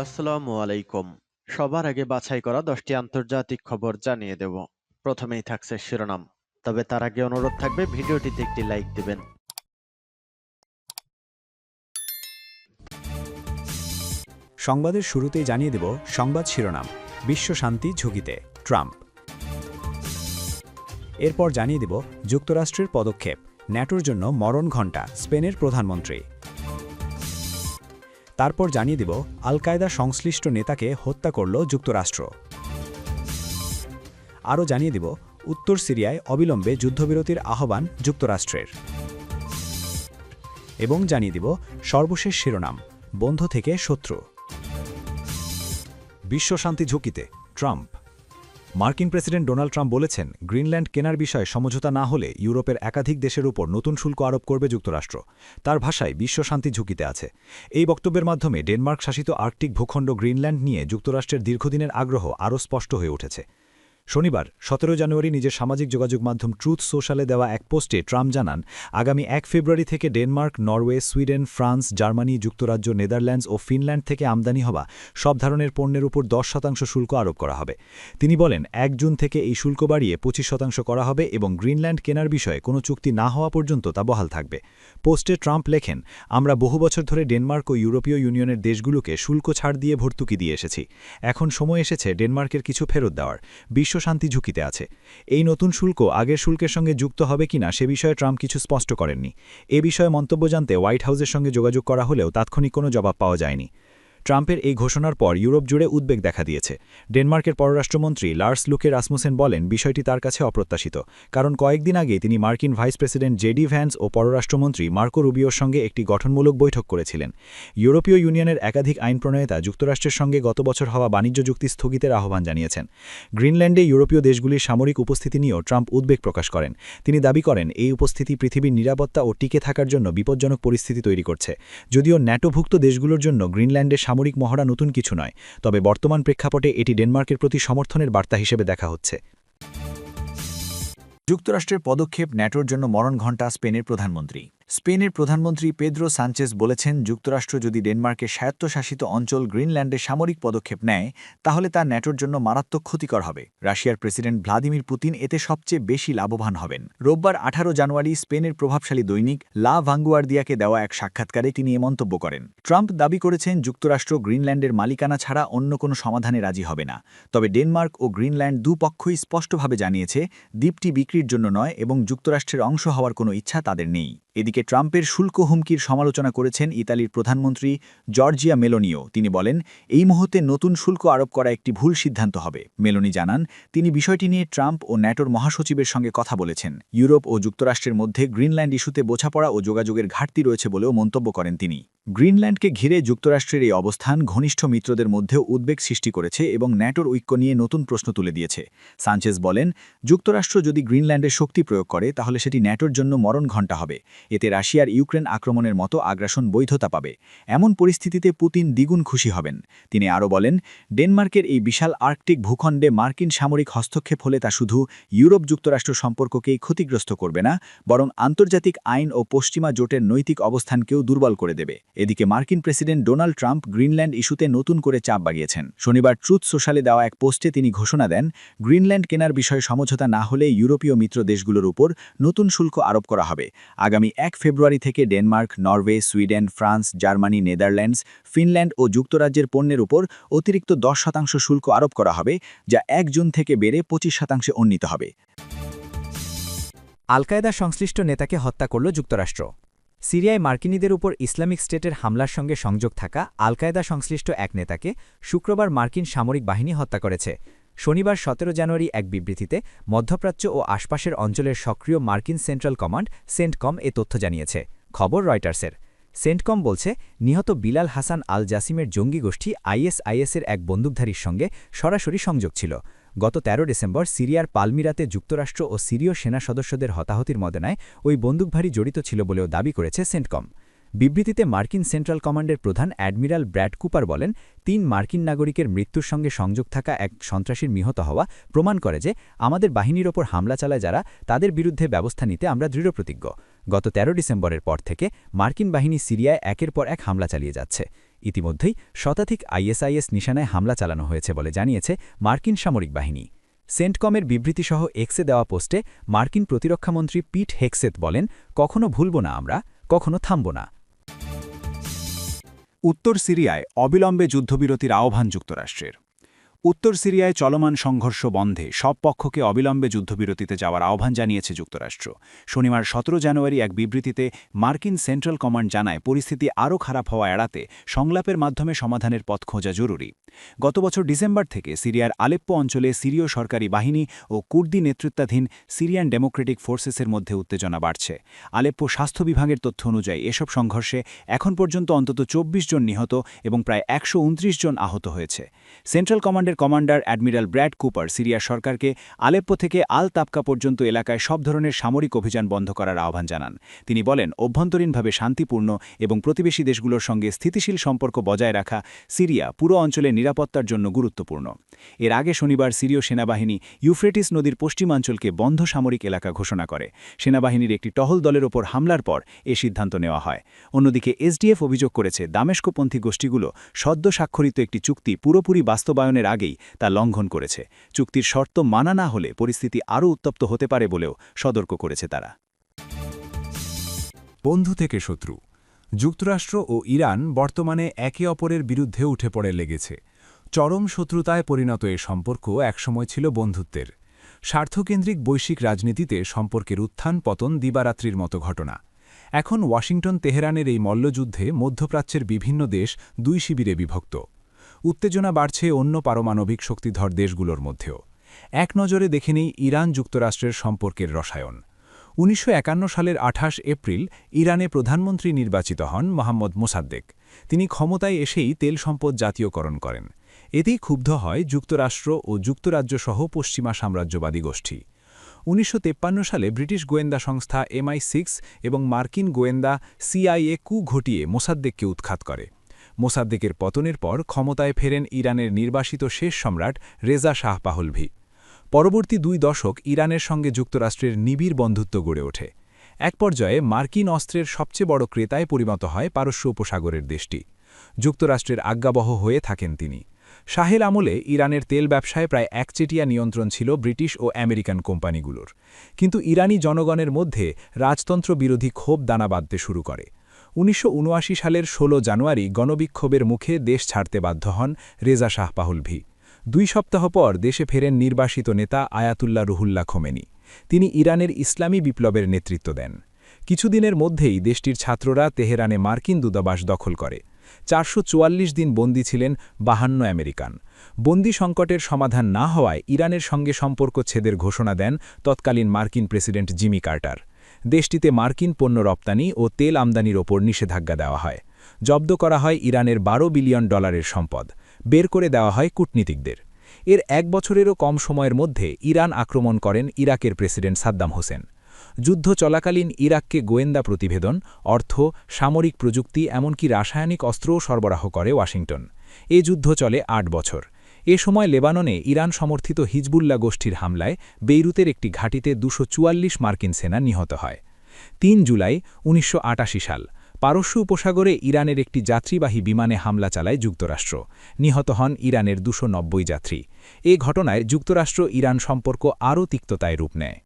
আসসালামু আলাইকুম। সবার আগে বাছাই করা দশটি আন্তর্জাতিক খবর জানিয়ে দেব। প্রথমেই থাকছে শিরোনাম। তবে তার আগে অনুরোধ থাকবে, ভিডিওটিতে একটি লাইক দিবেন। সংবাদের শুরুতেই জানিয়ে দেব সংবাদ শিরোনাম। বিশ্ব শান্তি ঝুঁকিতে, ট্রাম্প। এরপর জানিয়ে দেব যুক্তরাষ্ট্রের পদক্ষেপ, ন্যাটোর জন্য মরণ ঘণ্টা, স্পেনের প্রধানমন্ত্রী। তারপর জানিয়ে দিব আল কায়দা সংশ্লিষ্ট নেতাকে হত্যা করল যুক্তরাষ্ট্র। আরও জানিয়ে দিব, উত্তর সিরিয়ায় অবিলম্বে যুদ্ধবিরতির আহ্বান যুক্তরাষ্ট্রের। এবং জানিয়ে দিব, সর্বশেষ শিরোনাম, বন্ধ থেকে শত্রু। বিশ্বশান্তি ঝুঁকিতে, ট্রাম্প। মার্কিন প্রেসিডেন্ট ডোনাল্ড ট্রাম্প বলেছেন, গ্রিনল্যান্ড কেনার বিষয়ে সমঝোতা না হলে ইউরোপের একাধিক দেশের উপর নতুন শুল্ক আরোপ করবে যুক্তরাষ্ট্র। তার ভাষায় বিশ্বশান্তি ঝুঁকিতে আছে। এই বক্তব্যের মাধ্যমে ডেনমার্ক শাসিত আর্কটিক ভূখণ্ড গ্রিনল্যান্ড নিয়ে যুক্তরাষ্ট্রের দীর্ঘদিনের আগ্রহ আরও স্পষ্ট হয়ে উঠেছে। শনিবার, সতেরো জানুয়ারি নিজের সামাজিক যোগাযোগ মাধ্যম ট্রুথ সোশ্যালে দেওয়া এক পোস্টে ট্রাম্প জানান, আগামী এক ফেব্রুয়ারি থেকে Denmark, Norway, Sweden, France, Germany, যুক্তরাজ্য, নেদারল্যান্ডস ও ফিনল্যান্ড থেকে আমদানি হওয়া সব ধরনের পণ্যের উপর দশ শতাংশ শুল্ক আরোপ করা হবে। তিনি বলেন, এক জুন থেকে এই শুল্ক বাড়িয়ে পঁচিশ শতাংশ করা হবে এবং গ্রিনল্যান্ড কেনার বিষয়ে কোনো চুক্তি না হওয়া পর্যন্ত তা বহাল থাকবে। পোস্টে ট্রাম্প লেখেন, আমরা বহু বছর ধরে ডেনমার্ক ও ইউরোপীয় ইউনিয়নের দেশগুলোকে শুল্ক ছাড় দিয়ে ভর্তুকি দিয়ে এসেছি। এখন সময় এসেছে ডেনমার্কের কিছু ফেরত দেওয়ার। বিশ্ব শান্তি ঝুঁকিতে আছে। এই নতুন শুল্ক আগের শুল্কের সঙ্গে যুক্ত হবে কিনা সে বিষয়ে ট্রাম্প কিছু স্পষ্ট করেননি। এ বিষয়ে মন্তব্য জানতে হোয়াইট হাউসের সঙ্গে যোগাযোগ করা হলেও তাৎক্ষণিক কোনো জবাব পাওয়া যায়নি। ট্রাম্পের এই ঘোষণার পর ইউরোপ জুড়ে উদ্বেগ দেখা দিয়েছে। ডেনমার্কের পররাষ্ট্রমন্ত্রী লার্স লুকে রাসমুসেন বলেন, বিষয়টি তার কাছে অপ্রত্যাশিত, কারণ কয়েকদিন আগে তিনি মার্কিন vice president J D Vance ও পররাষ্ট্রমন্ত্রী মার্কো রুবিওর সঙ্গে একটি গঠনমূলক বৈঠক করেছিলেন। ইউরোপীয় ইউনিয়নের একাধিক আইন প্রণয়তা যুক্তরাষ্ট্রের সঙ্গে গত বছর হওয়া বাণিজ্য চুক্তি স্থগিতের আহ্বান জানিয়েছেন। গ্রিনল্যান্ডে ইউরোপীয় দেশগুলির সামরিক উপস্থিতি নিয়েও ট্রাম্প উদ্বেগ প্রকাশ করেন। তিনি দাবি করেন, এই উপস্থিতি পৃথিবীর নিরাপত্তা ও টিকে থাকার জন্য বিপজ্জনক পরিস্থিতি তৈরি করছে। যদিও ন্যাটোভুক্ত দেশগুলোর জন্য গ্রিনল্যান্ডের সামরিক মহড়া নতুন কিছু নয়, তবে বর্তমান প্রেক্ষাপটে এটি ডেনমার্কের প্রতি সমর্থনের বার্তা হিসেবে দেখা হচ্ছে। যুক্তরাষ্ট্রের পদক্ষেপ ন্যাটোর জন্য মরণ ঘণ্টা স্পেনের প্রধানমন্ত্রী। স্পেনের প্রধানমন্ত্রী পেদ্রো সানচেস বলেছেন, যুক্তরাষ্ট্র যদি ডেনমার্কের স্বায়ত্তশাসিত অঞ্চল গ্রিনল্যান্ডে সামরিক পদক্ষেপ নেয়, তাহলে তা ন্যাটোর জন্য মারাত্মক ক্ষতিকর হবে। রাশিয়ার প্রেসিডেন্ট ভ্লাদিমির পুতিন এতে সবচেয়ে বেশি লাভবান হবেন। রোববার আঠারো জানুয়ারি স্পেনের প্রভাবশালী দৈনিক লা ভাঙ্গুয়ার্দিয়াকে দেওয়া এক সাক্ষাৎকারে তিনি এ মন্তব্য করেন। ট্রাম্প দাবি করেছেন, যুক্তরাষ্ট্র গ্রিনল্যান্ডের মালিকানা ছাড়া অন্য কোনো সমাধানে রাজি হবে না। তবে ডেনমার্ক ও গ্রিনল্যান্ড দুপক্ষই স্পষ্টভাবে জানিয়েছে, দ্বীপটি বিক্রির জন্য নয় এবং যুক্তরাষ্ট্রের অংশ হওয়ার কোনো ইচ্ছা তাদের নেই। এদিকে ট্রাম্পের শুল্ক হুমকির সমালোচনা করেছেন ইতালির প্রধানমন্ত্রী জর্জিয়া মেলোনিও। তিনি বলেন, এই মুহূর্তে নতুন শুল্ক আরোপ করা একটি ভুল সিদ্ধান্ত হবে। মেলোনি জানান, তিনি বিষয়টি নিয়ে ট্রাম্প ও ন্যাটোর মহাসচিবের সঙ্গে কথা বলেছেন। ইউরোপ ও যুক্তরাষ্ট্রের মধ্যে গ্রিনল্যান্ড ইস্যুতে বোঝাপড়া ও যোগাযোগের ঘাটতি রয়েছে বলেও মন্তব্য করেন তিনি। গ্রিনল্যান্ডকে ঘিরে যুক্তরাষ্ট্রের এই অবস্থান ঘনিষ্ঠ মিত্রদের মধ্যেও উদ্বেগ সৃষ্টি করেছে এবং ন্যাটোর ঐক্য নিয়ে নতুন প্রশ্ন তুলে দিয়েছে। সানচেজ বলেন, যুক্তরাষ্ট্র যদি গ্রিনল্যান্ডে শক্তি প্রয়োগ করে, তাহলে সেটি ন্যাটোর জন্য মরণ ঘণ্টা হবে। এতে রাশিয়ার ইউক্রেন আক্রমণের মতো আগ্রাসন বৈধতা পাবে। এমন পরিস্থিতিতে পুতিন দ্বিগুণ খুশি হবেন। তিনি আরও বলেন, ডেনমার্কের এই বিশাল আর্কটিক ভূখণ্ডে মার্কিন সামরিক হস্তক্ষেপ হলে তা শুধু ইউরোপ যুক্তরাষ্ট্র সম্পর্ককেই ক্ষতিগ্রস্ত করবে না, বরং আন্তর্জাতিক আইন ও পশ্চিমা জোটের নৈতিক অবস্থানকেও দুর্বল করে দেবে। এদিকে মার্কিন প্রেসিডেন্ট ডোনাল্ড ট্রাম্প গ্রিনল্যান্ড ইস্যুতে নতুন করে চাপ বাড়িয়েছেন শনিবার ট্রুথ সোশ্যালে দেওয়া এক পোস্টে তিনি ঘোষণা দেন, গ্রিনল্যান্ড কেনার বিষয়ে সমঝোতা না হলে ইউরোপীয় মিত্র দেশগুলোর উপর নতুন শুল্ক আরোপ করা হবে। আগামী এক ফেব্রুয়ারি থেকে Denmark, Norway, Sweden, France, Germany, Netherlands, Finland ও যুক্তরাজ্যের পণ্যের উপর অতিরিক্ত দশ শতাংশ শুল্ক আরোপ করা হবে, যা এক জুন থেকে বেড়ে পঁচিশ শতাংশে উন্নীত হবে। আল কায়দা সংশ্লিষ্ট নেতাকে হত্যা করল যুক্তরাষ্ট্র। সিরিয়ায় মার্কিনীদের উপর ইসলামিক স্টেটের হামলার সঙ্গে সংযোগ থাকা আল কায়দা সংশ্লিষ্ট এক নেতাকে শুক্রবার মার্কিন সামরিক বাহিনী হত্যা করেছে। শনিবার সতেরো জানুয়ারি এক বিবৃতিতে মধ্যপ্রাচ্য ও আশপাশের অঞ্চলের সক্রিয় মার্কিন সেন্ট্রাল কমান্ড সেন্টকম এ তথ্য জানিয়েছে। খবর রয়টার্সের। সেন্টকম বলছে, নিহত বিলাল হাসান আল জাসিমের জঙ্গি গোষ্ঠী আইএসআইএসের এক বন্দুকধারীর সঙ্গে সরাসরি সংযোগ ছিল। গত ১৩ ডিসেম্বর সিরিয়ার পালমিরাতে যুক্তরাষ্ট্র ও সিরীয় সেনা সদস্যদের হতাহতির মদনায় ওই বন্দুকধারী জড়িত ছিল বলেও দাবি করেছে সেন্টকম। বিবৃতিতে মার্কিন সেন্ট্রাল কমান্ডের প্রধান অ্যাডমিরাল ব্র্যাড কুপার বলেন, তিন মার্কিন নাগরিকের মৃত্যুর সঙ্গে সংযোগ থাকা এক সন্ত্রাসীর নিহত হওয়া প্রমাণ করে যে আমাদের বাহিনীর ওপর হামলা চালায় যারা, তাদের বিরুদ্ধে ব্যবস্থা নিতে আমরা দৃঢ়প্রতিজ্ঞ। গত ১৩ ডিসেম্বরের পর থেকে মার্কিন বাহিনী সিরিয়ায় একের পর এক হামলা চালিয়ে যাচ্ছে। ইতিমধ্যেই শতাধিক আইএসআইএস নিশানায় হামলা চালানো হয়েছে বলে জানিয়েছে মার্কিন সামরিক বাহিনী। সেন্টকমের বিবৃতিসহ এক্সে দেওয়া পোস্টে মার্কিন প্রতিরক্ষামন্ত্রী পিট হেক্সেত বলেন, কখনো ভুলব না আমরা, কখনো থামব না। উত্তর সিরিয়ায় অবিলম্বে যুদ্ধবিরতির আহ্বান যুক্তরাষ্ট্রের। উত্তর সিরিয়ায় চলমান সংঘর্ষ বন্ধে সব পক্ষকে অবিলম্বে যুদ্ধবিরতিতে যাওয়ার আহ্বান জানিয়েছে যুক্তরাষ্ট্র। শনিবার সতেরো জানুয়ারি এক বিবৃতিতে মার্কিন সেন্ট্রাল কমান্ড জানায়, পরিস্থিতি আরও খারাপ হওয়া এড়াতে সংলাপের মাধ্যমে সমাধানের পথ খোঁজা জরুরি। গত বছর ডিসেম্বর থেকে সিরিয়ার আলেপ্পো অঞ্চলে সিরীয় সরকারি বাহিনী ও কুর্দি নেতৃত্বাধীন সিরিয়ান ডেমোক্রেটিক ফোর্সেসের মধ্যে উত্তেজনা বাড়ছে। আলেপ্পো স্বাস্থ্য বিভাগের তথ্য অনুযায়ী, এসব সংঘর্ষে এখন পর্যন্ত অন্তত চব্বিশ জন নিহত এবং প্রায় একশো উনত্রিশ জন আহত হয়েছে। সেন্ট্রাল কমান্ডের commander admiral Brad Cooper Syria সরকারকে আলেপ্পো থেকে আল তাপকা পর্যন্ত এলাকায় সব ধরনের সামরিক অভিযান বন্ধ করার আহ্বান জানান। তিনি বলেন, অভ্যন্তরীণভাবে শান্তিপূর্ণ এবং প্রতিবেশী দেশগুলোর সঙ্গে স্থিতিশীল সম্পর্ক বজায় রাখা সিরিয়া পুরো অঞ্চলের নিরাপত্তার জন্য গুরুত্বপূর্ণ। এর আগে শনিবার সিরীয় সেনাবাহিনী ইউফ্রেটিস নদীর পশ্চিমাঞ্চলকে বন্ধ সামরিক এলাকা ঘোষণা করে। সেনাবাহিনীর একটি টহল দলের ওপর হামলার পর এ সিদ্ধান্ত নেওয়া হয়। অন্যদিকে এসডিএফ অভিযোগ করেছে, দামেস্কপন্থী গোষ্ঠীগুলো সদ্য স্বাক্ষরিত একটি চুক্তি পুরোপুরি বাস্তবায়নের আগেই তা লঙ্ঘন করেছে। চুক্তির শর্ত মানা না হলে পরিস্থিতি আরও উত্তপ্ত হতে পারে বলেও সতর্ক করেছে তারা। বন্ধু থেকে শত্রু। যুক্তরাষ্ট্র ও ইরান বর্তমানে একে অপরের বিরুদ্ধে উঠে পড়ে লেগেছে। চরম শত্রুতায় পরিণত এ সম্পর্ক একসময় ছিল বন্ধুত্বের। স্বার্থকেন্দ্রিক বৈশ্বিক রাজনীতিতে সম্পর্কের উত্থান পতন দিবারাত্রির মতো ঘটনা। এখন ওয়াশিংটন তেহরানের এই মল্লযুদ্ধে মধ্যপ্রাচ্যের বিভিন্ন দেশ দুই শিবিরে বিভক্ত। উত্তেজনা বাড়ছে অন্য পারমাণবিক শক্তিধর দেশগুলোর মধ্যেও। এক নজরে দেখে নেই ইরান যুক্তরাষ্ট্রের সম্পর্কের রসায়ন। উনিশশো একান্ন সালের আঠাশ এপ্রিল ইরানে প্রধানমন্ত্রী নির্বাচিত হন মোহাম্মদ মোসাদ্দেক। তিনি ক্ষমতায় এসেই তেল সম্পদ জাতীয়করণ করেন। এতেই ক্ষুব্ধ হয় যুক্তরাষ্ট্র ও যুক্তরাজ্যসহ পশ্চিমা সাম্রাজ্যবাদী গোষ্ঠী। উনিশশো সালে ব্রিটিশ গোয়েন্দা সংস্থা এমআই সিক্স এবং মার্কিন গোয়েন্দা সিআইএ কু ঘটিয়ে মোসাদ্দেককে উৎখাত করে। মোসাদ্দেকের পতনের পর ক্ষমতায় ফেরেন ইরানের নির্বাসিত শেষ সম্রাট রেজা শাহ পাহলভি। পরবর্তী দুই দশক ইরানের সঙ্গে যুক্তরাষ্ট্রের নিবিড় বন্ধুত্ব গড়ে ওঠে। এক পর্যায়ে মার্কিন অস্ত্রের সবচেয়ে বড় ক্রেতায় পরিণত হয় পারস্য উপসাগরের দেশটি। যুক্তরাষ্ট্রের আজ্ঞাবহ হয়ে থাকেন তিনি। শাহেল আমলে ইরানের তেল ব্যবসায় প্রায় একচেটিয়া নিয়ন্ত্রণ ছিল ব্রিটিশ ও আমেরিকান কোম্পানিগুলোর। কিন্তু ইরানি জনগণের মধ্যে রাজতন্ত্র বিরোধী ক্ষোভ দানা বাঁধতে শুরু করে। উনিশশো উনআশি সালের ১৬ জানুয়ারি গণবিক্ষোভের মুখে দেশ ছাড়তে বাধ্য হন রেজা শাহ পাহুলভি। দুই সপ্তাহ পর দেশে ফেরেন নির্বাসিত নেতা আয়াতুল্লাহ রুহুল্লাহ খোমেনি। তিনি ইরানের ইসলামী বিপ্লবের নেতৃত্ব দেন। কিছুদিনের মধ্যেই দেশটির ছাত্ররা তেহরানে মার্কিন দূতাবাস দখল করে। চারশো চুয়াল্লিশ দিন বন্দী ছিলেন বাহান্ন আমেরিকান। বন্দি সংকটের সমাধান না হওয়ায় ইরানের সঙ্গে সম্পর্ক ছেদের ঘোষণা দেন তৎকালীন মার্কিন প্রেসিডেন্ট জিমি কার্টার। দেশটিতে মার্কিন পণ্য রপ্তানি ও তেল আমদানির ওপর নিষেধাজ্ঞা দেওয়া হয়। জব্দ করা হয় ইরানের বারো বিলিয়ন ডলারের সম্পদ। বের করে দেওয়া হয় কূটনীতিকদের। এর এক বছরেরও কম সময়ের মধ্যে ইরান আক্রমণ করেন ইরাকের প্রেসিডেন্ট সাদ্দাম হোসেন। যুদ্ধ চলাকালীন ইরাককে গোয়েন্দা প্রতিবেদন, অর্থ, সামরিক প্রযুক্তি, এমনকি রাসায়নিক অস্ত্রও সরবরাহ করে ওয়াশিংটন। এ যুদ্ধ চলে আট বছর। এ সময় লেবাননে ইরান সমর্থিত হিজবুল্লা গোষ্ঠীর হামলায় বেইরুতের একটি ঘাঁটিতে দুশো মার্কিন সেনা নিহত হয়। তিন জুলাই উনিশশো আটাশি সাল, পারস্য উপসাগরে ইরানের একটি যাত্রীবাহী বিমানে হামলা চালায় যুক্তরাষ্ট্র। নিহত হন ইরানের দুশো যাত্রী। এ ঘটনায় যুক্তরাষ্ট্র ইরান সম্পর্ক আরও তিক্ততায় রূপ নেয়।